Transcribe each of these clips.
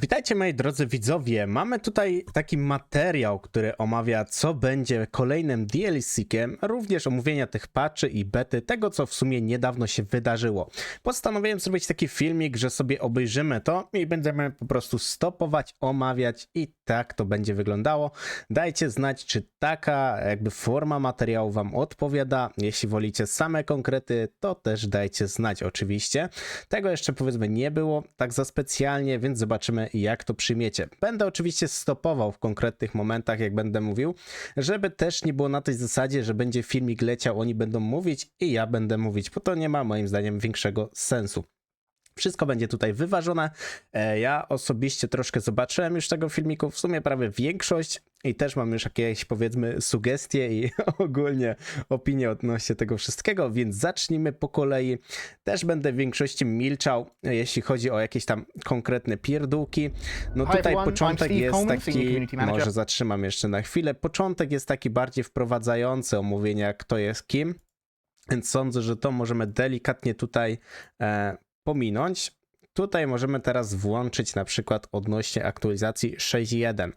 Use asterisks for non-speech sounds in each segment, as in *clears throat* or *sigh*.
Witajcie moi drodzy widzowie, mamy tutaj taki materiał, który omawia co będzie kolejnym DLC-kiem, również omówienia tych patchy i bety, tego co w sumie niedawno się wydarzyło. Postanowiłem zrobić taki filmik, że sobie obejrzymy to i będziemy po prostu stopować, omawiać i tak to będzie wyglądało. Dajcie znać, czy taka jakby forma materiału wam odpowiada. Jeśli wolicie same konkrety, to też dajcie znać oczywiście. Tego jeszcze powiedzmy nie było tak za specjalnie, więc zobaczymy jak to przyjmiecie. Będę oczywiście stopował w konkretnych momentach, jak będę mówił, żeby też nie było na tej zasadzie, że będzie filmik leciał, oni będą mówić i ja będę mówić, bo to nie ma moim zdaniem większego sensu. Wszystko będzie tutaj wyważone. E, Ja osobiście troszkę zobaczyłem już tego filmiku, w sumie prawie większość i też mam już jakieś powiedzmy sugestie i *laughs* ogólnie opinie odnośnie tego wszystkiego, więc zacznijmy po kolei. Też będę w większości milczał, jeśli chodzi o jakieś tam konkretne pierdółki. No tutaj początek jest taki, może zatrzymam jeszcze na chwilę. Początek jest taki bardziej wprowadzający omówienia kto jest kim. Więc sądzę, że to możemy delikatnie tutaj e, pominąć. Tutaj możemy teraz włączyć na przykład odnośnie aktualizacji 6.1.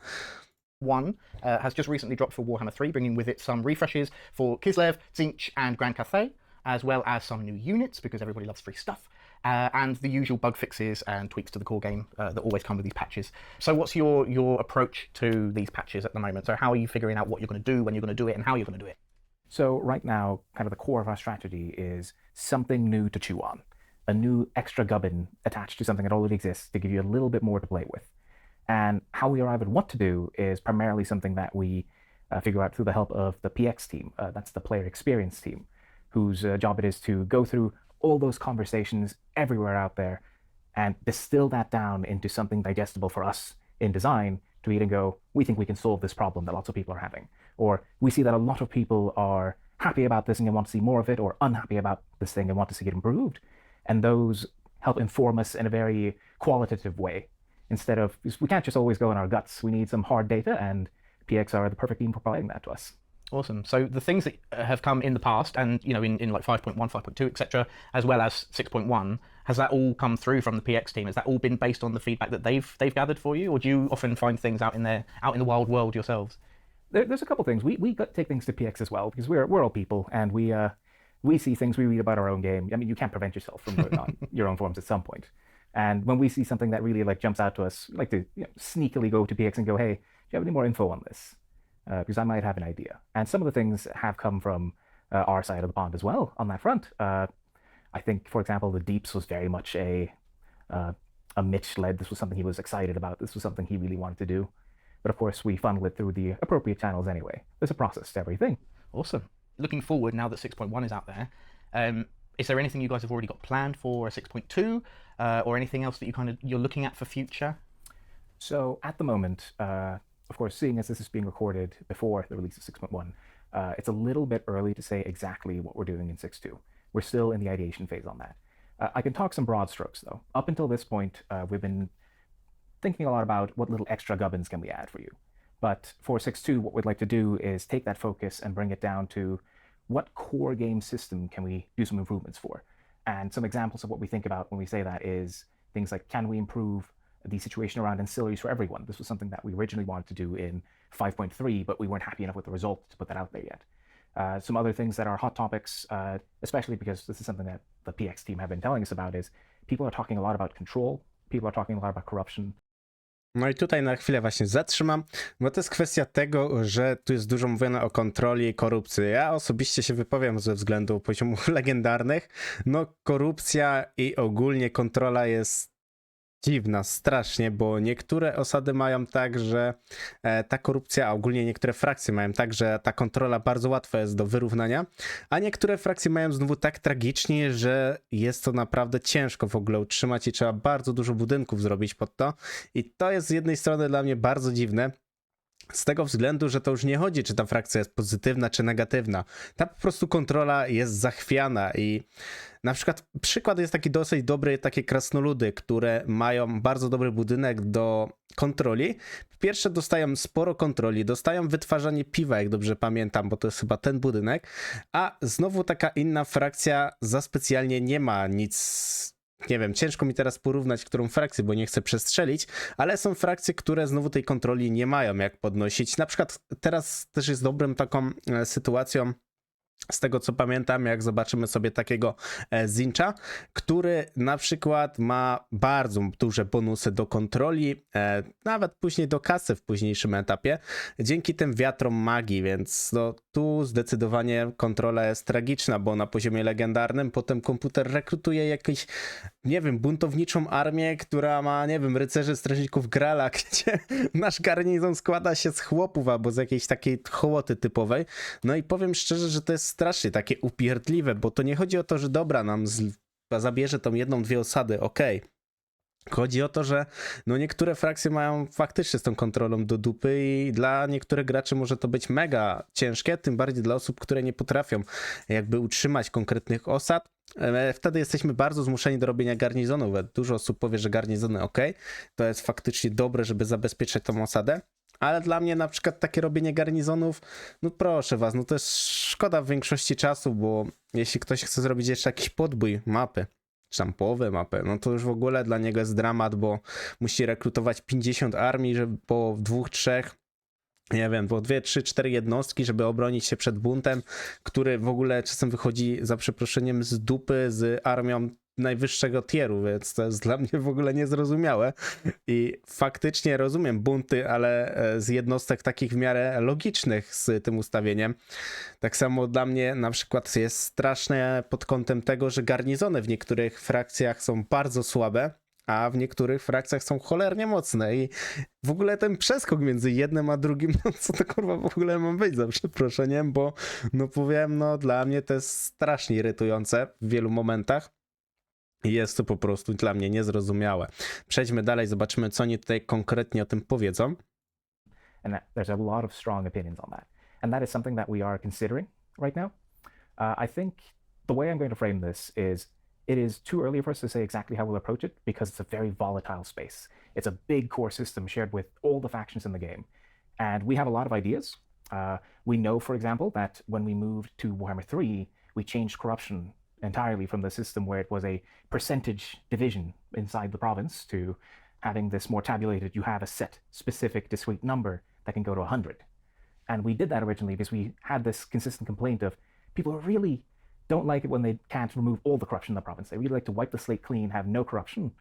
1 uh, has just recently dropped for Warhammer 3, bringing with it some refreshes for Kislev, Zinch, and Grand Cathay, as well as some new units because everybody loves free stuff, uh, and the usual bug fixes and tweaks to the core game uh, that always come with these patches. So, what's your your approach to these patches at the moment? So, how are you figuring out what you're going to do, when you're going to do it, and how you're going to do it? So right now, kind of the core of our strategy is something new to chew on, a new extra gubbin attached to something that already exists to give you a little bit more to play with. And how we arrive at what to do is primarily something that we uh, figure out through the help of the PX team. Uh, that's the player experience team, whose uh, job it is to go through all those conversations everywhere out there and distill that down into something digestible for us in design to read and go, we think we can solve this problem that lots of people are having. Or we see that a lot of people are happy about this and want to see more of it, or unhappy about this thing and want to see it improved. And those help inform us in a very qualitative way instead of, we can't just always go on our guts. We need some hard data, and PX are the perfect team for providing that to us. Awesome. So the things that uh, have come in the past, and you know, in, in like 5.1, 5.2, etc., as well as 6.1, has that all come through from the PX team? Has that all been based on the feedback that they've they've gathered for you, or do you often find things out in there, out in the wild world yourselves? there, there's a couple things we we take things to PX as well because we're we're all people and we uh we see things we read about our own game. I mean, you can't prevent yourself from doing *laughs* on your own forums at some point. And when we see something that really like jumps out to us, we like to you know, sneakily go to PX and go, "Hey, do you have any more info on this?" Uh, because I might have an idea. And some of the things have come from uh, our side of the pond as well on that front. Uh, I think, for example, the Deeps was very much a uh, a Mitch led. This was something he was excited about. This was something he really wanted to do. But of course, we funnel it through the appropriate channels anyway. There's a process to everything. Awesome. Looking forward now that 6.1 is out there, um, is there anything you guys have already got planned for a 6.2, uh, or anything else that you kind of you're looking at for future? So at the moment, uh, of course, seeing as this is being recorded before the release of 6.1, uh, it's a little bit early to say exactly what we're doing in 6.2. We're still in the ideation phase on that. Uh, I can talk some broad strokes though. Up until this point, uh, we've been thinking a lot about what little extra gubbins can we add for you. But for 6.2, what we'd like to do is take that focus and bring it down to what core game system can we do some improvements for? And some examples of what we think about when we say that is things like can we improve the situation around ancillaries for everyone? This was something that we originally wanted to do in 5.3, but we weren't happy enough with the result to put that out there yet. Uh, some other things that are hot topics, uh, especially because this is something that the PX team have been telling us about, is people are talking a lot about control, people are talking a lot about corruption, No i tutaj na chwilę właśnie zatrzymam, bo to jest kwestia tego, że tu jest dużo mówione o kontroli i korupcji. Ja osobiście się wypowiem ze względu poziomów *laughs* legendarnych. No korupcja i ogólnie kontrola jest dziwna, strasznie, bo niektóre osady mają tak, że e, ta korupcja, a ogólnie niektóre frakcje mają tak, że ta kontrola bardzo łatwa jest do wyrównania, a niektóre frakcje mają znowu tak tragicznie, że jest to naprawdę ciężko w ogóle utrzymać i trzeba bardzo dużo budynków zrobić pod to. I to jest z jednej strony dla mnie bardzo dziwne. Z tego względu, że to już nie chodzi, czy ta frakcja jest pozytywna, czy negatywna. Ta po prostu kontrola jest zachwiana i na przykład przykład jest taki dosyć dobry, takie krasnoludy, które mają bardzo dobry budynek do kontroli. Pierwsze dostają sporo kontroli, dostają wytwarzanie piwa, jak dobrze pamiętam, bo to jest chyba ten budynek, a znowu taka inna frakcja za specjalnie nie ma nic nie wiem, ciężko mi teraz porównać którą frakcję, bo nie chcę przestrzelić, ale są frakcje, które znowu tej kontroli nie mają jak podnosić. Na przykład teraz też jest dobrym taką e, sytuacją, z tego co pamiętam, jak zobaczymy sobie takiego e, Zincha, który na przykład ma bardzo duże bonusy do kontroli, e, nawet później do kasy w późniejszym etapie, dzięki tym wiatrom magii, więc no, tu zdecydowanie kontrola jest tragiczna, bo na poziomie legendarnym potem komputer rekrutuje jakąś, nie wiem, buntowniczą armię, która ma, nie wiem, rycerzy strażników Grala, *laughs* gdzie nasz garnizon składa się z chłopów albo z jakiejś takiej hołoty typowej. No i powiem szczerze, że to jest strasznie takie upierdliwe, bo to nie chodzi o to, że dobra, nam z... zabierze tą jedną, dwie osady, okej. Chodzi o to, że no niektóre frakcje mają faktycznie z tą kontrolą do dupy i dla niektórych graczy może to być mega ciężkie, tym bardziej dla osób, które nie potrafią jakby utrzymać konkretnych osad. E, Wtedy jesteśmy bardzo zmuszeni do robienia garnizonów. Dużo osób powie, że garnizony ok, to jest faktycznie dobre, żeby zabezpieczać tą osadę. Ale dla mnie na przykład takie robienie garnizonów, no proszę was, no to jest szkoda w większości czasu, bo jeśli ktoś chce zrobić jeszcze jakiś podbój mapy, czy tam połowę mapy, no to już w ogóle dla niego jest dramat, bo musi rekrutować 50 armii, żeby po dwóch, trzech, nie wiem, po dwie, trzy, cztery jednostki, żeby obronić się przed buntem, który w ogóle czasem wychodzi za przeproszeniem z dupy z armią najwyższego tieru, więc to jest dla mnie w ogóle niezrozumiałe. I faktycznie rozumiem bunty, ale e, z jednostek takich w miarę logicznych z tym ustawieniem. Tak samo dla mnie na przykład jest straszne pod kątem tego, że garnizony w niektórych frakcjach są bardzo słabe, a w niektórych frakcjach są cholernie mocne i w ogóle ten przeskok między jednym a drugim, no co to kurwa w ogóle ma być za przeproszeniem, bo no powiem, no dla mnie to jest strasznie irytujące w wielu momentach. Jest to po prostu dla mnie niezrozumiałe. Przejdźmy dalej, zobaczymy, co oni tutaj konkretnie o tym powiedzą. And that, there's a lot of strong opinions on that. And that is something that we are considering right now. Uh, I think the way I'm going to frame this is it is too early for us to say exactly how we'll approach it because it's a very volatile space. It's a big core system shared with all the factions in the game. And we have a lot of ideas. Uh, we know, for example, that when we moved to Warhammer 3, we changed corruption entirely from the system where it was a percentage division inside the province to having this more tabulated, you have a set specific discrete number that can go to 100. And we did that originally because we had this consistent complaint of people really don't like it when they can't remove all the corruption in the province. They really like to wipe the slate clean, have no corruption.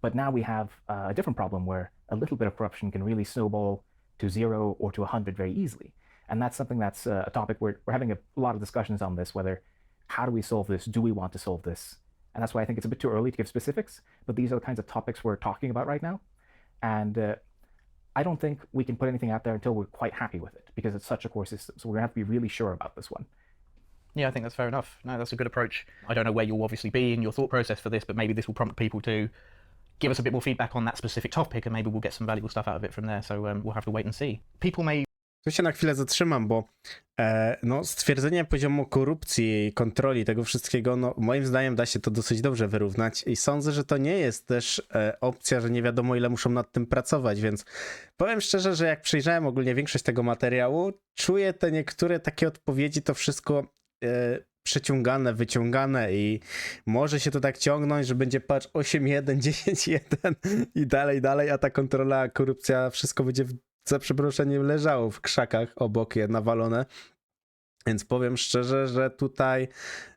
But now we have uh, a different problem where a little bit of corruption can really snowball to zero or to 100 very easily. And that's something that's uh, a topic where we're having a lot of discussions on this whether how do we solve this? Do we want to solve this? And that's why I think it's a bit too early to give specifics, but these are the kinds of topics we're talking about right now. And uh, I don't think we can put anything out there until we're quite happy with it because it's such a core system. So we're going to have to be really sure about this one. Yeah, I think that's fair enough. No, that's a good approach. I don't know where you'll obviously be in your thought process for this, but maybe this will prompt people to give us a bit more feedback on that specific topic, and maybe we'll get some valuable stuff out of it from there. So um, we'll have to wait and see. People may Tu się na chwilę zatrzymam, bo e, no, stwierdzenie poziomu korupcji kontroli tego wszystkiego, no, moim zdaniem da się to dosyć dobrze wyrównać i sądzę, że to nie jest też e, opcja, że nie wiadomo ile muszą nad tym pracować, więc powiem szczerze, że jak przejrzałem ogólnie większość tego materiału, czuję te niektóre takie odpowiedzi, to wszystko e, przeciągane, wyciągane i może się to tak ciągnąć, że będzie patch 8.1, 10.1 *laughs* i dalej, dalej, a ta kontrola, korupcja, wszystko będzie w za przeproszeniem leżało w krzakach obok je nawalone. Więc powiem szczerze, że tutaj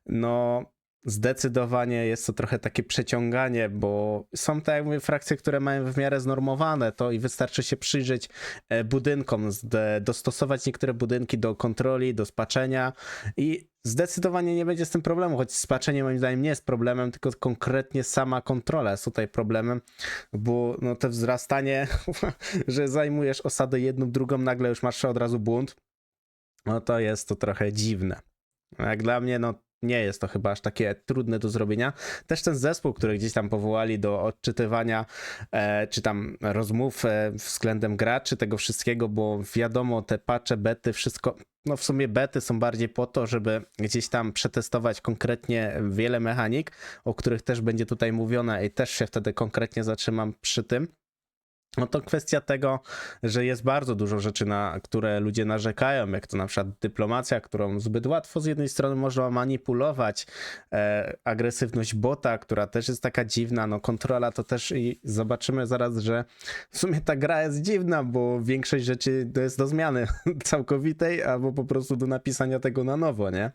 no zdecydowanie jest to trochę takie przeciąganie, bo są tak jak mówię frakcje, które mają w miarę znormowane to i wystarczy się przyjrzeć e, budynkom, dostosować niektóre budynki do kontroli, do spaczenia i zdecydowanie nie będzie z tym problemu, choć spaczenie moim zdaniem nie jest problemem, tylko konkretnie sama kontrola jest tutaj problemem, bo no to wzrastanie, *laughs* że zajmujesz osadę jedną, drugą, nagle już masz od razu bunt, no to jest to trochę dziwne. Jak dla mnie, no nie jest to chyba aż takie trudne do zrobienia. Też ten zespół, który gdzieś tam powołali do odczytywania, e, czy tam rozmów e, względem graczy, tego wszystkiego, bo wiadomo, te patche, bety, wszystko, no w sumie bety są bardziej po to, żeby gdzieś tam przetestować konkretnie wiele mechanik, o których też będzie tutaj mówione i też się wtedy konkretnie zatrzymam przy tym. No to kwestia tego, że jest bardzo dużo rzeczy, na które ludzie narzekają, jak to na przykład dyplomacja, którą zbyt łatwo z jednej strony można manipulować, e, agresywność bota, która też jest taka dziwna, no kontrola to też i zobaczymy zaraz, że w sumie ta gra jest dziwna, bo większość rzeczy to jest do zmiany *laughs* całkowitej, albo po prostu do napisania tego na nowo, nie?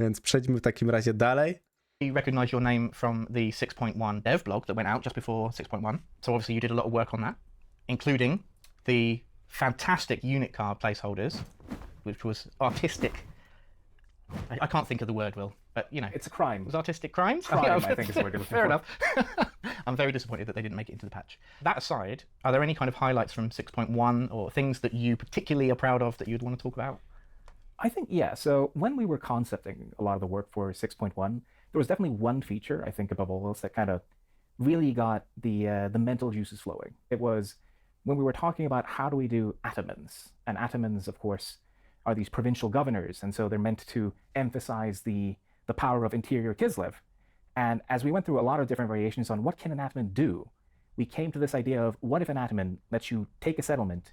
Więc przejdźmy w takim razie dalej. We recognize your name from the 6.1 dev blog that went out just before 6.1. So obviously you did a lot of work on that, including the fantastic unit card placeholders, which was artistic. I, I can't think of the word, Will, but you know, It's a crime. it was artistic crimes. Crime, I *laughs* think is the word you're looking Fair for. enough. *laughs* I'm very disappointed that they didn't make it into the patch. That aside, are there any kind of highlights from 6.1 or things that you particularly are proud of that you'd want to talk about? I think yeah. So when we were concepting a lot of the work for 6.1, there was definitely one feature I think above all else that kind of really got the uh, the mental juices flowing. It was when we were talking about how do we do atomins, and atomins, of course, are these provincial governors, and so they're meant to emphasize the the power of interior Kislev. And as we went through a lot of different variations on what can an ataman do, we came to this idea of what if an ataman lets you take a settlement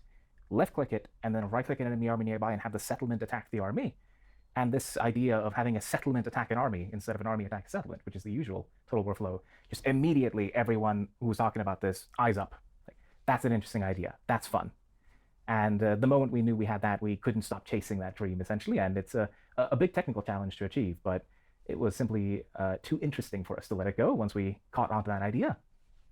left click it, and then right click an the army nearby and have the settlement attack the army. And this idea of having a settlement attack an army instead of an army attack a settlement, which is the usual total war flow, just immediately everyone who was talking about this, eyes up. That's an interesting idea. That's fun. And uh, the moment we knew we had that, we couldn't stop chasing that dream, essentially. And it's a, a a big technical challenge to achieve, but it was simply uh, too interesting for us to let it go once we caught onto that idea.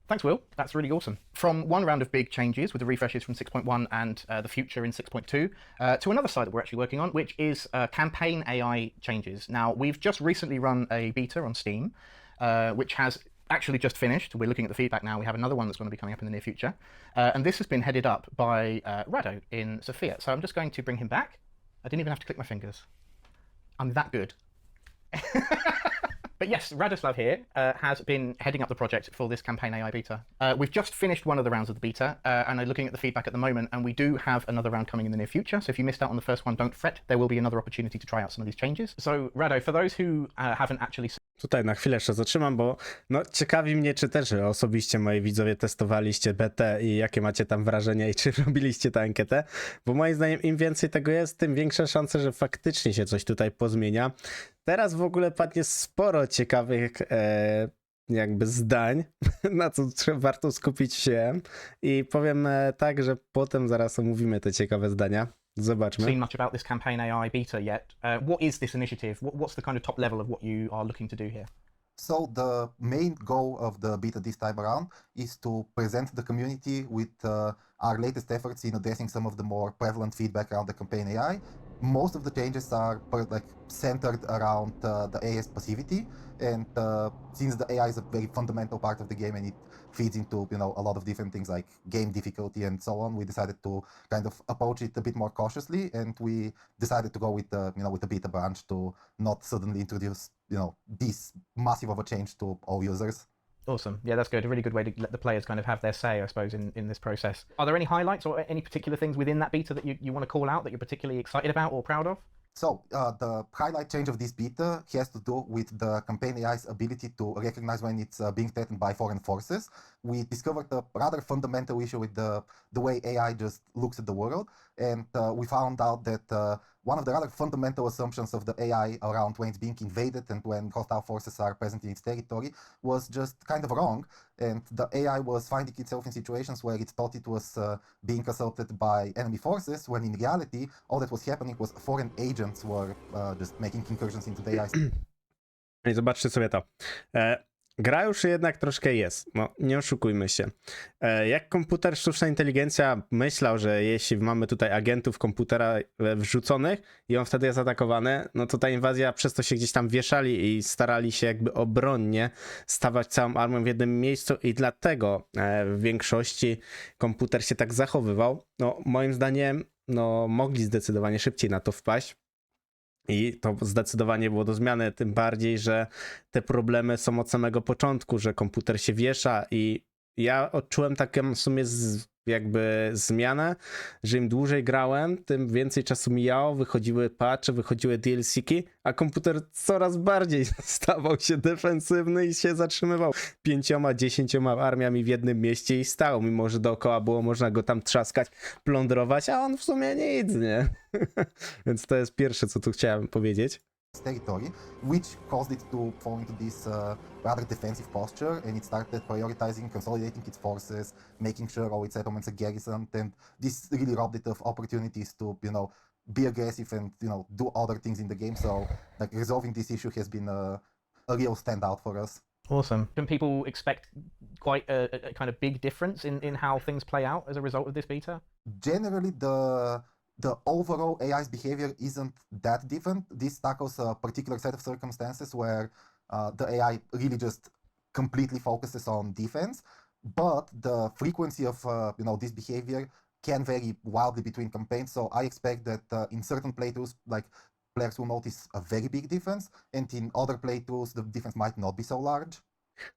Thanks, Will. That's really awesome. From one round of big changes with the refreshes from 6.1 and uh, the future in 6.2 uh, to another side that we're actually working on, which is uh, campaign AI changes. Now, we've just recently run a beta on Steam, uh, which has actually just finished. We're looking at the feedback now. We have another one that's going to be coming up in the near future. Uh, and this has been headed up by uh, Rado in Sofia. So I'm just going to bring him back. I didn't even have to click my fingers. I'm that good. *laughs* But yes, Radoslav here uh, has been heading up the project for this campaign AI beta. Uh, we've just finished one of the rounds of the beta uh, and are looking at the feedback at the moment, and we do have another round coming in the near future. So if you missed out on the first one, don't fret. There will be another opportunity to try out some of these changes. So, Rado, for those who uh, haven't actually Tutaj na chwilę jeszcze zatrzymam, bo no, ciekawi mnie, czy też osobiście moi widzowie testowaliście BT i jakie macie tam wrażenia i czy *laughs* robiliście tę ankietę, bo moim zdaniem im więcej tego jest, tym większe szanse, że faktycznie się coś tutaj pozmienia. Teraz w ogóle padnie sporo ciekawych e, jakby zdań, *laughs* na co warto skupić się i powiem e, tak, że potem zaraz omówimy te ciekawe zdania. Zobaczmy. seen much about this campaign AI beta yet, uh, what is this initiative? What, what's the kind of top level of what you are looking to do here? So the main goal of the beta this time around is to present the community with uh, our latest efforts in addressing some of the more prevalent feedback around the campaign AI. Most of the changes are per, like centered around uh, the AS passivity, and uh, since the AI is a very fundamental part of the game and it feeds into you know a lot of different things like game difficulty and so on, we decided to kind of approach it a bit more cautiously, and we decided to go with the you know with the beta branch to not suddenly introduce you know this massive of a change to all users. Awesome. Yeah, that's good. A really good way to let the players kind of have their say, I suppose, in, in this process. Are there any highlights or any particular things within that beta that you, you want to call out that you're particularly excited about or proud of? So uh, the highlight change of this beta has to do with the campaign AI's ability to recognize when it's uh, being threatened by foreign forces. We discovered a rather fundamental issue with the the way AI just looks at the world, and uh, we found out that uh, one of the rather fundamental assumptions of the AI around when it's being invaded and when hostile forces are present in its territory was just kind of wrong. And the AI was finding itself in situations where it thought it was uh, being assaulted by enemy forces, when in reality, all that was happening was foreign agents were uh, just making incursions into the AI I zobaczcie sobie to. Gra już jednak troszkę jest, no nie oszukujmy się. E, jak komputer, sztuczna inteligencja myślał, że jeśli mamy tutaj agentów komputera e, wrzuconych i on wtedy jest atakowany, no to ta inwazja przez to się gdzieś tam wieszali i starali się jakby obronnie stawać całą armią w jednym miejscu i dlatego e, w większości komputer się tak zachowywał. No moim zdaniem, no mogli zdecydowanie szybciej na to wpaść. I to zdecydowanie było do zmiany, tym bardziej, że te problemy są od samego początku, że komputer się wiesza i ja odczułem taką w sumie jakby zmianę, że im dłużej grałem, tym więcej czasu mijało, wychodziły patche, wychodziły DLC-ki, a komputer coraz bardziej *laughs* stawał się defensywny i się zatrzymywał pięcioma, dziesięcioma armiami w jednym mieście i stał, mimo że dookoła było można go tam trzaskać, plądrować, a on w sumie nic, nie? *laughs* Więc to jest pierwsze, co tu chciałem powiedzieć. Territory, which caused it to fall into this uh, rather defensive posture, and it started prioritizing, consolidating its forces, making sure all its settlements are garrisoned, and this really robbed it of opportunities to, you know, be aggressive and you know do other things in the game. So, like resolving this issue has been a, a real standout for us. Awesome. Can people expect quite a, a- a kind of big difference in, in how things play out as a result of this beta? generally the the overall AI's behavior isn't that different. This tackles a particular set of circumstances where uh, the AI really just completely focuses on defense, but the frequency of uh, you know this behavior can vary wildly between campaigns. So I expect that uh, in certain playthroughs, like players will notice a very big difference, and in other playthroughs, the difference might not be so large.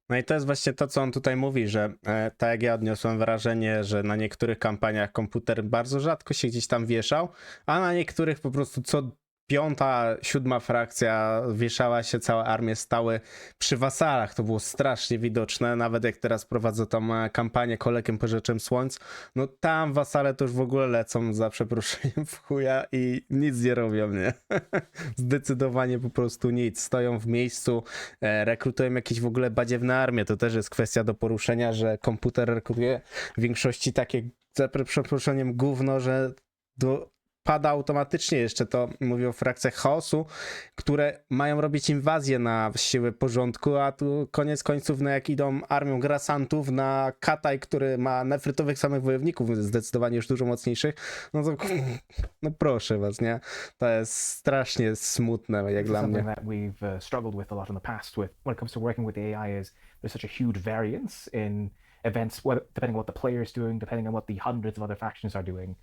No i to jest właśnie to, co on tutaj mówi, że e, tak jak ja odniosłem wrażenie, że na niektórych kampaniach komputer bardzo rzadko się gdzieś tam wieszał, a na niektórych po prostu co piąta, siódma frakcja wieszała się, całe armie stały przy wasalach. To było strasznie widoczne, nawet jak teraz prowadzę tą e, kampanię Kolekiem Porzeczem Słońc, no tam wasale to już w ogóle lecą za przeproszeniem w chuja i nic nie robią, nie? *laughs* Zdecydowanie po prostu nic. Stoją w miejscu, e, rekrutują jakieś w ogóle badziewne armie. To też jest kwestia do poruszenia, że komputer rekrutuje w większości takie, za przeproszeniem, gówno, że do, pada automatycznie jeszcze to mówię o frakcjach chaosu, które mają robić inwazję na siły porządku, a tu koniec końców, no jak idą armią grasantów na Kataj, który ma nefrytowych samych wojowników, zdecydowanie już dużo mocniejszych, no to *laughs* no proszę was, nie? To jest strasznie smutne jak dla mnie. that we've uh, struggled with a lot in the past with when it comes to working with the AI is there's such a huge variance in events depending on what the player is doing depending on what the hundreds of other factions are doing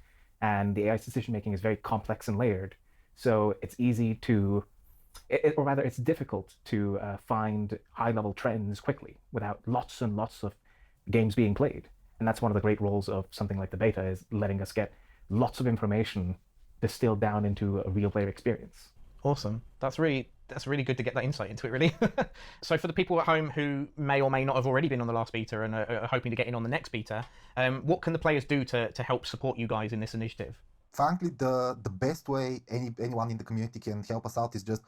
and the AI's decision making is very complex and layered. So it's easy to it, or rather it's difficult to uh, find high level trends quickly without lots and lots of games being played. And that's one of the great roles of something like the beta is letting us get lots of information distilled down into a real player experience. Awesome. That's really that's really good to get that insight into it. Really. *laughs* so for the people at home who may or may not have already been on the last beta and are, are hoping to get in on the next beta, um, what can the players do to to help support you guys in this initiative? frankly the the best way any anyone in the community can help us out is just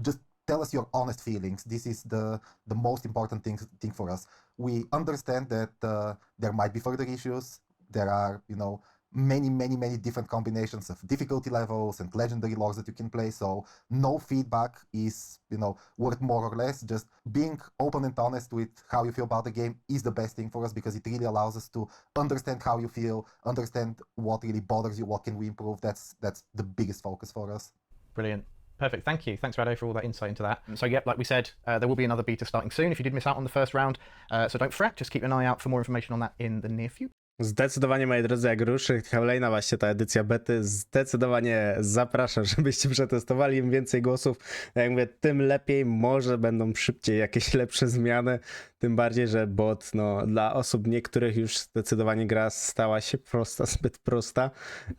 just tell us your honest feelings this is the the most important thing thing for us we understand that uh, there might be further issues there are you know many many many different combinations of difficulty levels and legendary logs that you can play so no feedback is you know worth more or less just being open and honest with how you feel about the game is the best thing for us because it really allows us to understand how you feel understand what really bothers you what can we improve that's that's the biggest focus for us Brilliant. Perfect. Thank you. Thanks, Rado, for all that insight into that. So, yep, like we said, uh, there will be another beta starting soon if you did miss out on the first round. Uh, so don't fret, just keep an eye out for more information on that in the near future. Zdecydowanie, moi drodzy, jak ruszy kolejna właśnie ta edycja bety, zdecydowanie zapraszam, *laughs* żebyście przetestowali. Im więcej głosów, jak mówię, tym lepiej, może będą szybciej jakieś lepsze zmiany. Tym bardziej, że bot, no, dla osób niektórych już zdecydowanie gra stała się prosta, *laughs* zbyt prosta.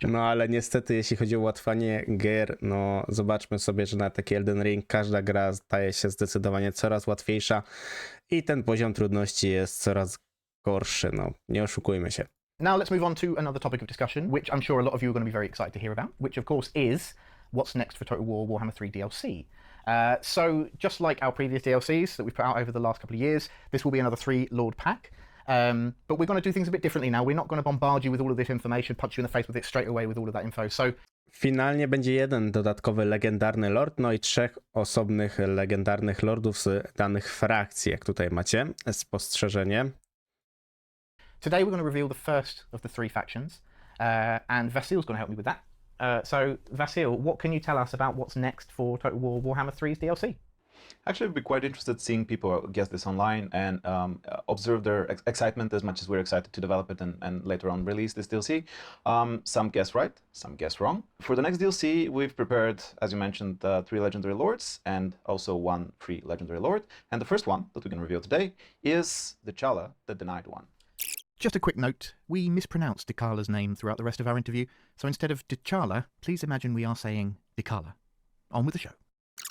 No ale niestety, jeśli chodzi o ułatwianie gier, no zobaczmy sobie, że na taki Elden Ring każda gra staje się zdecydowanie coraz łatwiejsza i ten poziom trudności jest coraz gorszy, no nie oszukujmy się. Now let's move on to another topic of discussion, which I'm sure a lot of you are going to be very excited to hear about, which of course is what's next for Total War Warhammer 3 DLC. Uh, so just like our previous DLCs that we've put out over the last couple of years, this will be another three Lord pack. Um, but we're going to do things a bit differently now. We're not going to bombard you with all of this information, punch you in the face with it straight away with all of that info. So Finalnie będzie jeden dodatkowy legendarny lord, no i trzech osobnych legendarnych lordów z danych frakcji, jak tutaj macie spostrzeżenie. Today we're going to reveal the first of the three factions, uh, and Vasil's going to help me with that. Uh, so, Vasil, what can you tell us about what's next for Total War Warhammer 3's DLC? Actually, I'd be quite interested seeing people guess this online and um, observe their ex- excitement as much as we're excited to develop it and, and later on release this DLC. Um, some guess right, some guess wrong. For the next DLC, we've prepared, as you mentioned, uh, three legendary lords and also one free legendary lord. And the first one that we can reveal today is the Chala, the Denied One. Just a quick note we mispronounced Dikala's name throughout the rest of our interview, so instead of T'Challa, please imagine we are saying Dikala. On with the show.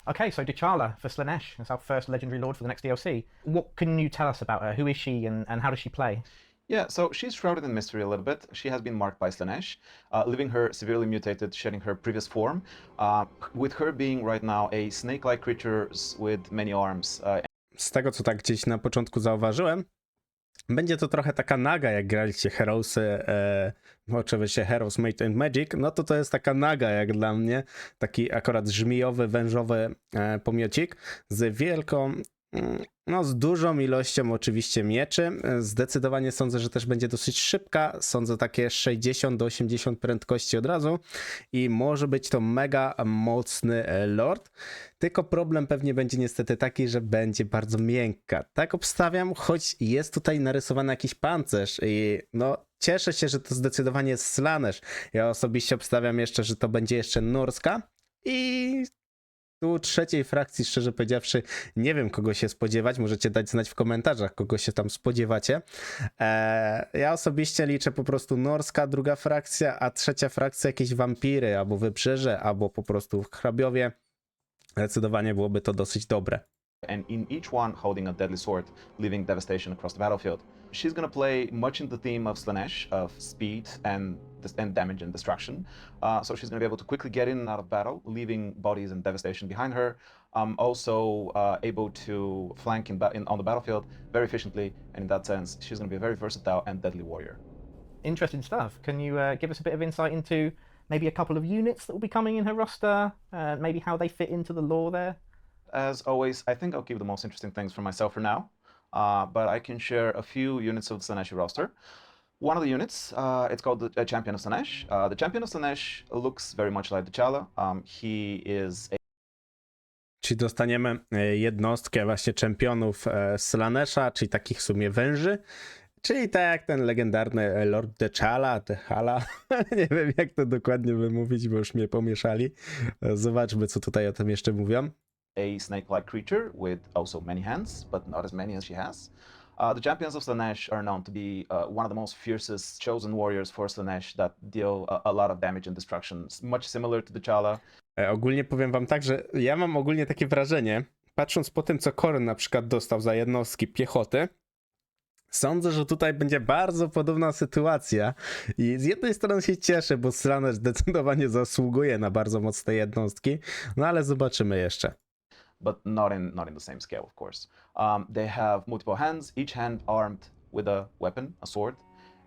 Okay, so T'Challa for Slanesh, that's our first legendary lord for the next DLC. What can you tell us about her? Who is she and, and how does she play? Yeah, so she's shrouded in mystery a little bit. She has been marked by Slanesh, uh, leaving her severely mutated, shedding her previous form, uh, with her being right now a snake-like creature with many arms. Uh, Z tego, co tak gdzieś na początku zauważyłem, będzie to trochę taka naga, jak graliście Heroesy, e, no oczywiście Heroes Made and Magic, no to to jest taka naga jak dla mnie, taki akurat żmijowy, wężowy e, pomiocik z wielką, no z dużą ilością oczywiście mieczy. Zdecydowanie sądzę, że też będzie dosyć szybka, sądzę takie 60 do 80 prędkości od razu i może być to mega mocny lord. Tylko problem pewnie będzie niestety taki, że będzie bardzo miękka. Tak obstawiam, choć jest tutaj narysowany jakiś pancerz i no cieszę się, że to zdecydowanie jest Slanesh. Ja osobiście obstawiam jeszcze, że to będzie jeszcze Norska i tu trzeciej frakcji, szczerze powiedziawszy, nie wiem kogo się spodziewać. Możecie dać znać w komentarzach, kogo się tam spodziewacie. Eee, ja osobiście liczę po prostu Norska, druga frakcja, a trzecia frakcja jakieś wampiry, albo wybrzeże, albo po prostu hrabiowie. Zdecydowanie byłoby to dosyć dobre. and in each one holding a deadly sword, leaving devastation across the battlefield. She's to play much in the theme of Slanesh, of speed and, and damage and destruction. Uh, so she's going to be able to quickly get in and out of battle, leaving bodies and devastation behind her. Um, also uh, able to flank in, in, on the battlefield very efficiently, and in that sense, she's going to be a very versatile and deadly warrior. Interesting stuff. Can you uh, give us a bit of insight into maybe a couple of units that will be coming in her roster? Uh, maybe how they fit into the lore there? As always, I think I'll keep the most interesting things for myself for now, uh, but I can share a few units of the Slanesh roster. One of the units, uh, it's called the uh, Champion of Slanesh. Uh, the Champion of Slanesh looks very much like T'Challa. Um, he is a Czyli dostaniemy e, jednostkę właśnie czempionów e, Slanesha, czyli takich w sumie węży. Czyli tak jak ten legendarny e, Lord Dechala, Dechala. *laughs* Nie wiem jak to dokładnie wymówić, bo już mnie pomieszali. Zobaczmy co tutaj o tym jeszcze mówią. a snake-like creature with also many hands, but not as many as she has. Uh, the champions of Slanesh are known to be uh, one of the most fiercest chosen warriors for Slanesh that deal a, a lot of damage and destruction, much similar to T'Challa. E, Ogólnie powiem wam tak, że ja mam ogólnie takie wrażenie, patrząc po tym, co Korn na przykład dostał za jednostki piechoty, sądzę, że tutaj będzie bardzo podobna sytuacja i z jednej strony się cieszę, bo Slanesh zdecydowanie zasługuje na bardzo mocne jednostki, no ale zobaczymy jeszcze. But not in not in the same scale, of course. Um, they have multiple hands, each hand armed with a weapon, a sword,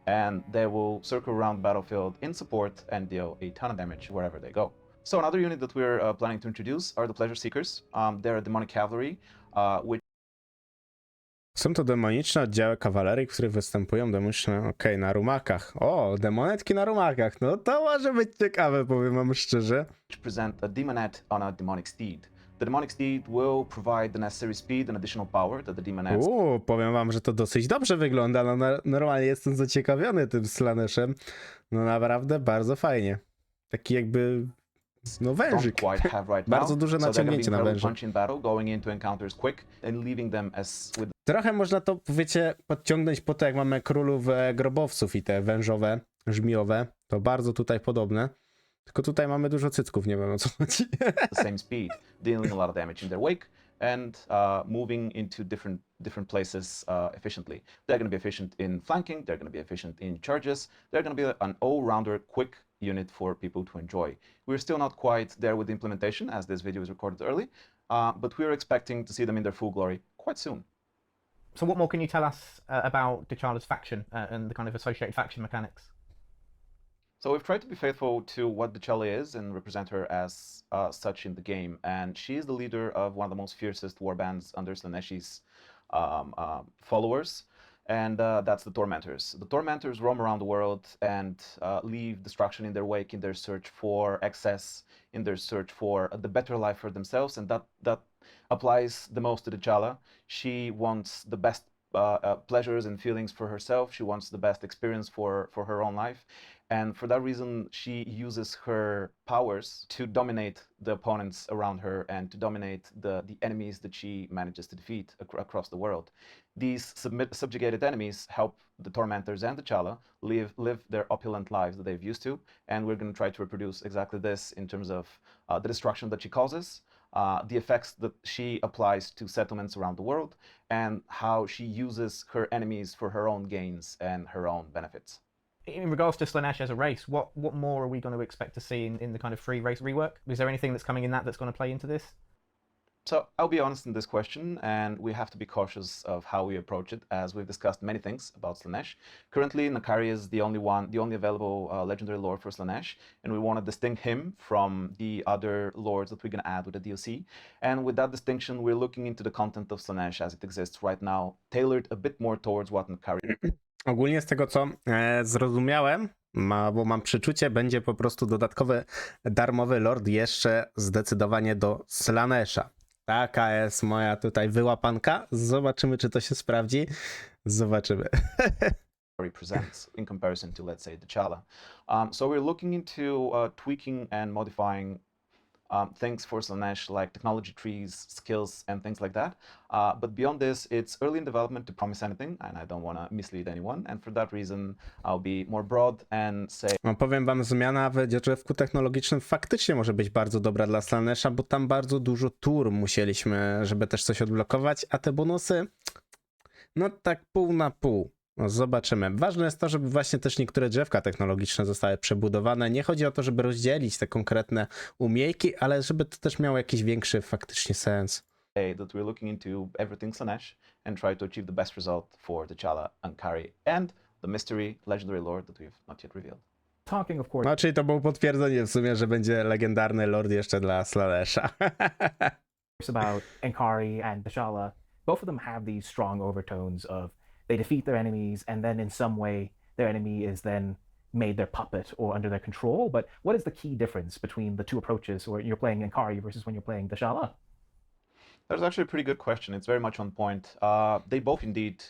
and they will circle around the battlefield in support and deal a ton of damage wherever they go. So another unit that we're uh, planning to introduce are the Pleasure Seekers. Um, they're a demonic cavalry, uh, which Są to demoniczne oddziały kawalerii, które występują demoniczne, okej, na rumakach. O, demonetki na rumakach, no to może być ciekawe, powiem wam szczerze. present a demonette on a demonic steed. The demonic steed will provide the necessary speed and additional power that the demonettes Uuu, powiem wam, że to dosyć dobrze wygląda. No, na- normalnie jestem zaciekawiony tym Slaneszem. No naprawdę bardzo fajnie. Taki jakby, no don't wężyk. quite have right *laughs* now. Bardzo duże so they're gonna be naciągnięcie na incredibly węża. punchy in battle, going into encounters quick and leaving them as with Trochę można to, wiecie, podciągnąć po to, jak mamy królów e, grobowców i te wężowe, żmijowe. To bardzo tutaj podobne. Tylko tutaj mamy dużo cycków, nie wiem o co chodzi. the same speed, dealing a lot of damage in their wake and uh, moving into different different places uh, efficiently. They're going to be efficient in flanking. They're going to be efficient in charges. They're going to be an all-rounder, quick unit for people to enjoy. We're still not quite there with the implementation, as this video was recorded early, uh, but we're expecting to see them in their full glory quite soon. So, what more can you tell us uh, about T'Challa's faction uh, and the kind of associated faction mechanics? So we've tried to be faithful to what T'Challa is and represent her as uh, such in the game. And she is the leader of one of the most fiercest warbands under Slaneshi's um, um, followers, and uh, that's the Tormentors. The Tormentors roam around the world and uh, leave destruction in their wake in their search for excess, in their search for the better life for themselves, and that that applies the most to T'Challa. She wants the best uh, uh, pleasures and feelings for herself. She wants the best experience for for her own life, and for that reason, she uses her powers to dominate the opponents around her and to dominate the the enemies that she manages to defeat ac- across the world. These submit, subjugated enemies help the tormentors and the Chala live live their opulent lives that they've used to, and we're going to try to reproduce exactly this in terms of uh, the destruction that she causes, uh, the effects that she applies to settlements around the world, and how she uses her enemies for her own gains and her own benefits. In regards to Slanesh as a race, what, what more are we going to expect to see in, in the kind of free race rework? Is there anything that's coming in that that's going to play into this? So I'll be honest in this question, and we have to be cautious of how we approach it, as we've discussed many things about Slanesh. Currently, Nakari is the only one, the only available uh, legendary lord for Slanesh, and we want to distinct him from the other lords that we're going to add with the DLC. And with that distinction, we're looking into the content of Slanesh as it exists right now, tailored a bit more towards what Nakari *clears throat* Ogólnie z tego co e, zrozumiałem, ma, bo mam przeczucie, będzie po prostu dodatkowy darmowy lord jeszcze zdecydowanie do Slanesha. Taka jest moja tutaj wyłapanka. Zobaczymy, czy to się sprawdzi. Zobaczymy. *laughs* presents in comparison to, let's say, the Chala. Um, so we're looking into uh, tweaking and modifying um, things for Slanesh, like technology trees, skills, and things like that. Uh, but beyond this, it's early in development to promise anything, and I don't want to mislead anyone. And for that reason, I'll be more broad and say No, powiem wam, zmiana w drzewku technologicznym faktycznie może być bardzo dobra dla Slanesha, bo tam bardzo dużo tur musieliśmy, żeby też coś odblokować, a te bonusy, no tak pół na pół. No, zobaczymy. Ważne jest to, żeby właśnie też niektóre drzewka technologiczne zostały przebudowane. Nie chodzi o to, żeby rozdzielić te konkretne umiejki, ale żeby to też miało jakiś większy faktycznie sens. that we're looking into everything Slanesh and try to achieve the best result for the Chala, Ankari, and the mystery legendary lord that we've not yet revealed. Talking, of course, No, czyli to było potwierdzenie w sumie, że będzie legendarny lord jeszcze dla Slanesha. *laughs* about Ankari and Bishala, both of them have these strong overtones of they defeat their enemies and then in some way their enemy is then made their puppet or under their control. But what is the key difference between the two approaches when you're playing Ankari versus when you're playing Bishala? That's actually a pretty good question. It's very much on point. Uh, they both indeed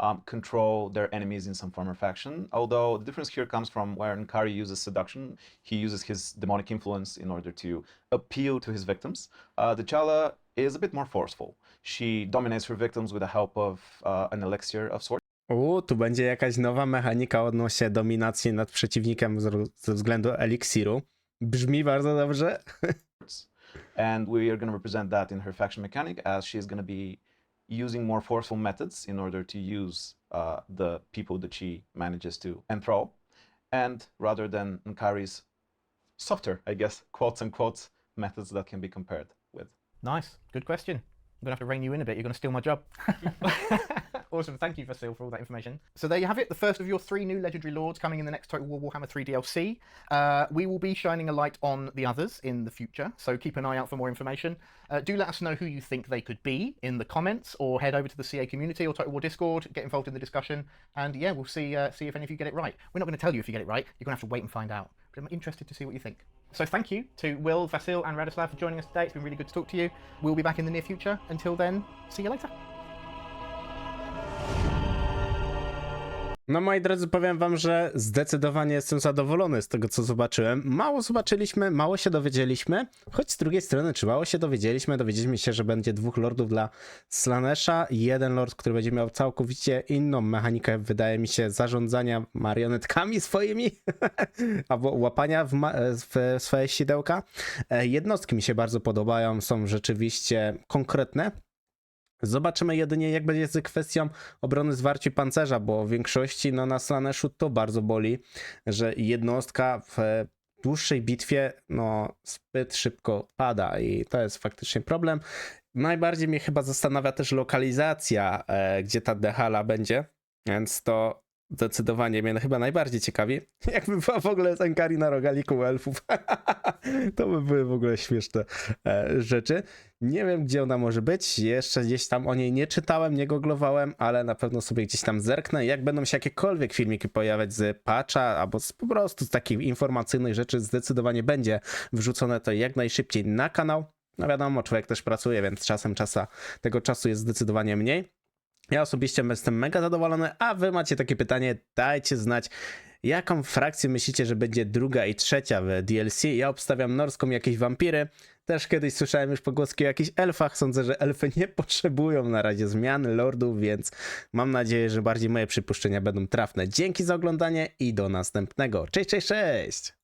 um, control their enemies in some form or fashion. although the difference here comes from where Nkari uses seduction, he uses his demonic influence in order to appeal to his victims. Uh, the Chala is a bit more forceful. She dominates her victims with the help of uh, an elixir of sorts. U, tu będzie jakaś nowa mechanika odnośnie dominacji nad przeciwnikiem ze względu eliksiru. Brzmi bardzo dobrze. *laughs* And we are going to represent that in her faction mechanic as she is going to be using more forceful methods in order to use uh, the people that she manages to enthrall. And rather than Nkari's softer, I guess, quotes and quotes, methods that can be compared with. Nice. Good question. I'm going to have to rein you in a bit. You're going to steal my job. *laughs* *laughs* awesome. Thank you, Vasil, for all that information. So there you have it. The first of your three new legendary lords coming in the next Total War Warhammer 3 DLC. Uh, we will be shining a light on the others in the future, so keep an eye out for more information. Uh, do let us know who you think they could be in the comments, or head over to the CA community or Total War Discord, get involved in the discussion, and yeah, we'll see uh, see if any of you get it right. We're not going to tell you if you get it right. You're going to have to wait and find out. But I'm interested to see what you think. So thank you to Will, Vasil, and Radislav for joining us today. It's been really good to talk to you. We'll be back in the near future. Until then, see you later. No moi drodzy, powiem wam, że zdecydowanie jestem zadowolony z tego, co zobaczyłem. Mało zobaczyliśmy, mało się dowiedzieliśmy, choć z drugiej strony, czy mało się dowiedzieliśmy, dowiedzieliśmy się, że będzie dwóch lordów dla Slanesha i jeden lord, który będzie miał całkowicie inną mechanikę, wydaje mi się, zarządzania marionetkami swoimi, *laughs* albo łapania w, w swoje sidełka. E, Jednostki mi się bardzo podobają, są rzeczywiście konkretne, Zobaczymy jedynie, jak będzie z kwestią obrony zwarci pancerza, bo w większości no, na Slaneshu to bardzo boli, że jednostka w dłuższej bitwie no, zbyt szybko pada i to jest faktycznie problem. Najbardziej mnie chyba zastanawia też lokalizacja, e, gdzie ta dehala będzie, więc to zdecydowanie mnie chyba najbardziej ciekawi. *laughs* Jakby była w ogóle Zankari na rogaliku elfów. *laughs* to by były w ogóle śmieszne e, rzeczy. Nie wiem, gdzie ona może być. Jeszcze gdzieś tam o niej nie czytałem, nie googlowałem, ale na pewno sobie gdzieś tam zerknę. Jak będą się jakiekolwiek filmiki pojawiać z patcha albo z, po prostu z takich informacyjnych rzeczy, zdecydowanie będzie wrzucone to jak najszybciej na kanał. No wiadomo, człowiek też pracuje, więc czasem czasa, tego czasu jest zdecydowanie mniej. Ja osobiście jestem mega zadowolony, a wy macie takie pytanie, dajcie znać. Jaką frakcję myślicie, że będzie druga i trzecia w DLC? Ja obstawiam norską jakieś wampiry. Też kiedyś słyszałem już pogłoski o jakichś elfach. Sądzę, że elfy nie potrzebują na razie zmian lordów, więc mam nadzieję, że bardziej moje przypuszczenia będą trafne. Dzięki za oglądanie i do następnego. Cześć, cześć, cześć!